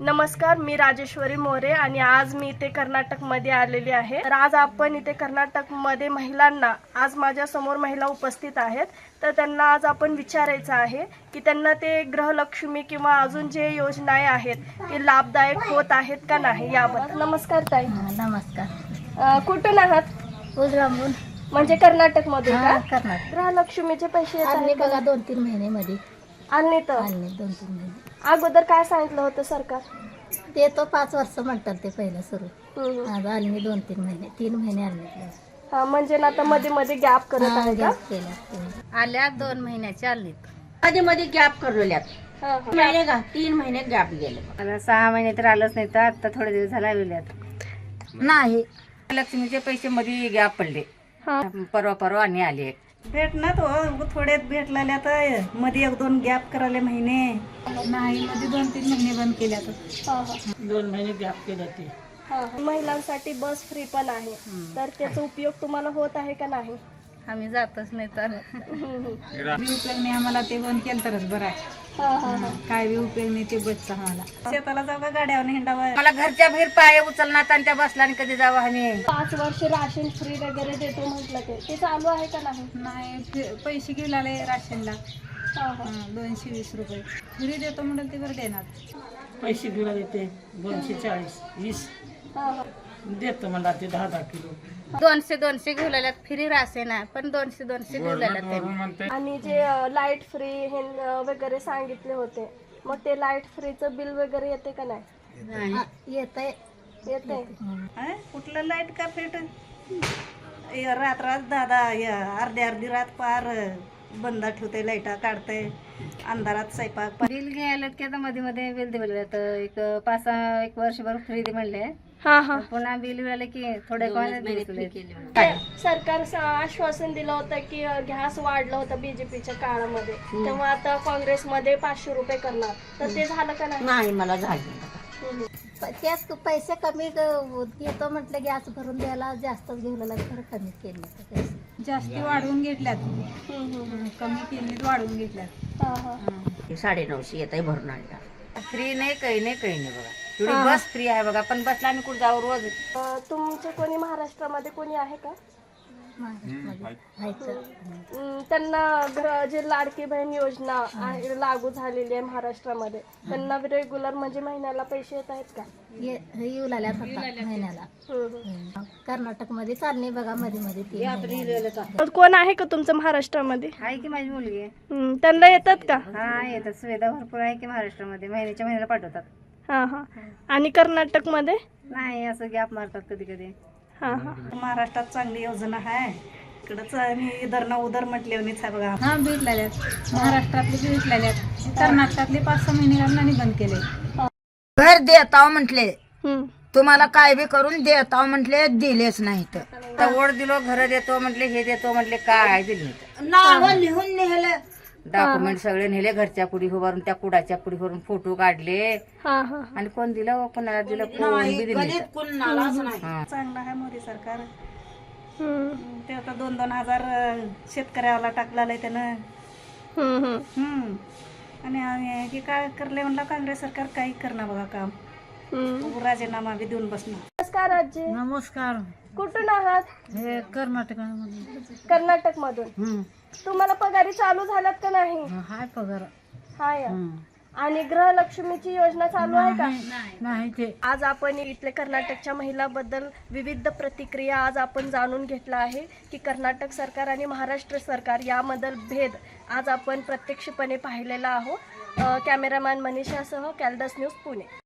नमस्कार मी राजेश्वरी मोरे आणि आज मी इथे कर्नाटकमध्ये आलेली आहे. तर आज आपण इथे कर्नाटकमध्ये महिलांना आज माझ्यासमोर महिला उपस्थित आहेत. तर त्यांना आज आपण विचारायचं आहे की त्यांना ते गृहलक्ष्मी किंवा अजून जे योजनाए आहेत ते लाभदायक होत आहेत का नाही याबद्दल. नमस्कार ताई. नमस्कार. कुठून आहात? उजरामून. म्हणजे कर्नाटकमधून हा का? कर्नाटक. गृहलक्ष्मीचे पैसे? बघा दोन तीन महिने मध्ये. आणले तर? आणले दोन तीन महिने. अगोदर काय सांगितलं होतं सरकार? ते तो पाच वर्ष म्हणतात ते पहिलं सुरू. हम्म, हम्म. आज आणले दोन तीन महिने तीन महिने आणले हा, म्हणजे ना आता मध्ये मध्ये गॅप करत आहे का? केल्या आल्या दोन महिन्याचे आणलीत. मध्ये मध्ये गॅप करलेल्यात. हा, हा. महिने का तीन महिने गॅप गेले. मला सहा महिने तर आलंच नाही तर आता थोडे दिवस झाला नाही. लक्ष्मीचे पैसे मध्ये गॅप पडले. हा. परवा परवा आणि आले. भेटणार हो थोडे भेटलेल्या तर मध्ये एक दोन गॅप करायले महिने. नाही मध्ये दोन तीन महिने बंद केल्या हा, हा. दोन महिने गॅप केले ते. महिलांसाठी बस फ्री पण आहे. तर त्याचा उपयोग तुम्हाला होत आहे का नाही? आम्ही जातच नाही तर. उपयोग नाही आम्हाला ते बंद केलं तरच बरं आहे. हा, हा, हा. काय बी उपयोग नाही ते बसचा आम्हाला. शेताला जाऊ का गाड्यावर हिंडावं मला घरच्या बाहेर पाय उचलणार आणि त्या बसला आणि कधी जावं आम्ही पाच वर्ष राशन फ्री वगैरे देतो म्हटलं ते. ते चालू आहे का नाही? पैसे घेऊन आले राशनला. दोनशे वीस रुपये. घरी देतो म्हणून ते बरं देणार. पैसे घेऊन येते दोनशे चाळीस वीस. हा, हा. देतो मला ते दहा दहा किलो. दोनशे दोनशे घेऊन आल्यात फ्री राशन आहे पण दोनशे दोनशे त्यांनी. आणि जे लाइट फ्री हे वगैरे सांगितले होते मग ते लाइट फ्रीचं बिल वगैरे येते का नाही? येत आहे येते हं? कुठलं लाइट का फेट? रात रात दादा अर्धी अर्धी रात पार बंद ठेवते लाईटा काढते अंधारात स्वयंपाक बिल घ्यायला की आता मध्ये मध्ये बिल दिलं तर एक पाच सहा एक वर्षभर फ्री दे म्हणले. हा हा. पुन्हा बिल मिळालं की थोडे सरकार स- आश्वासन दिलं होतं की अ, गॅस वाढलं होतं बीजेपीच्या काळामध्ये. तेव्हा आता काँग्रेसमध्ये पाचशे रुपये करणार. तर ते झालं का नाही? नाही मला झाले हम्म. त्याच पैसे कमी ग- घेतो म्हटलं गॅस भरून द्यायला जास्तच घेऊन तर कमी केले जास्ती वाढवून घेतल्यात. हम्म, हम्म. कमी केली वाढवून घेतल्यात. हा, हा. साडे नऊशे येत आहे भरून आणल्या फ्री नाही काही नाही काही नाही बघा. एवढी बस फ्री आहे बघा. पण बसला आम्ही कुठे जाऊ रोज? अ, तुमचे कोणी महाराष्ट्रामध्ये कोणी आहे का? अं, त्यांना घर जे लाडकी बहीण योजना आहे, लागू झालेली आहे महाराष्ट्रामध्ये त्यांना रेग्युलर म्हणजे महिन्याला पैसे येत आहेत का? ये- हे येऊ लागल्या आता महिन्याला. कर्नाटकमध्ये चालणे बघा मध्ये मध्ये. कोण आहे का तुमचं महाराष्ट्रामध्ये? आहे की माझी मुलगी? हम्म, त्यांना येतात का? हा येतात. सुविधा भरपूर आहे की महाराष्ट्रामध्ये. महिन्याच्या महिन्याला पाठवतात. हा हा. आणि कर्नाटकमध्ये? नाही असं गॅप मारतात कधी कधी हा हा. महाराष्ट्रात चांगली योजना आहे इकडंच आम्ही इधर ना उधर म्हटल्यावनीच आहे बघा. हा भेटलेल्यात महाराष्ट्रातले बी भेटलेल्यात कर्नाटकातले पाच सहा महिने घालून आणि बंद केले. घर देताव म्हटले. हम्म. तुम्हाला काय बी करून देताव म्हटले दिलेच नाहीत. तर ओढ दिलो घर देतो म्हटले हे देतो म्हटले काय दिले नाव लिहून नेलं डॉक्युमेंट सगळे नेले घरच्या उभारून त्या कुडाच्या कुडी भरून फोटो काढले. हा हा आणि कोण दिलं हो, कोणाला दिलं? कोण बी दिलं नाही. कुणालाच नाही. हा. चांगलं आहे मोदी सरकार. हम्म, ते आता दोन दोन हजार अं, शेतकऱ्याला टाकलेलं आहे त्यानं. हम्म, हम्म. हम्म. आणि आम्ही हे काय करले म्हणलं काँग्रेस सरकार काही करणार बघा काम. हम्म. राजीनामा बी देऊन बसणार. नमस्कार आजी. नमस्कार. कुठून आहात? हे कर्नाटकामध्ये कर्नाटक मधून तुम्हाला पगारी चालू झाल्यात का नाही? हाय पगार. हा या आणि गृहलक्ष्मीची योजना चालू आहे का? नाही ते. आज आपण इथले कर्नाटकच्या महिलाबद्दल विविध प्रतिक्रिया आज आपण जाणून घेतला आहे की कर्नाटक सरकार आणि महाराष्ट्र सरकार यामधील भेद आज आपण प्रत्यक्षपणे पाहिलेला आहोत. अ, कॅमेरामॅन मनीषासह कॅल्डस न्यूज पुणे.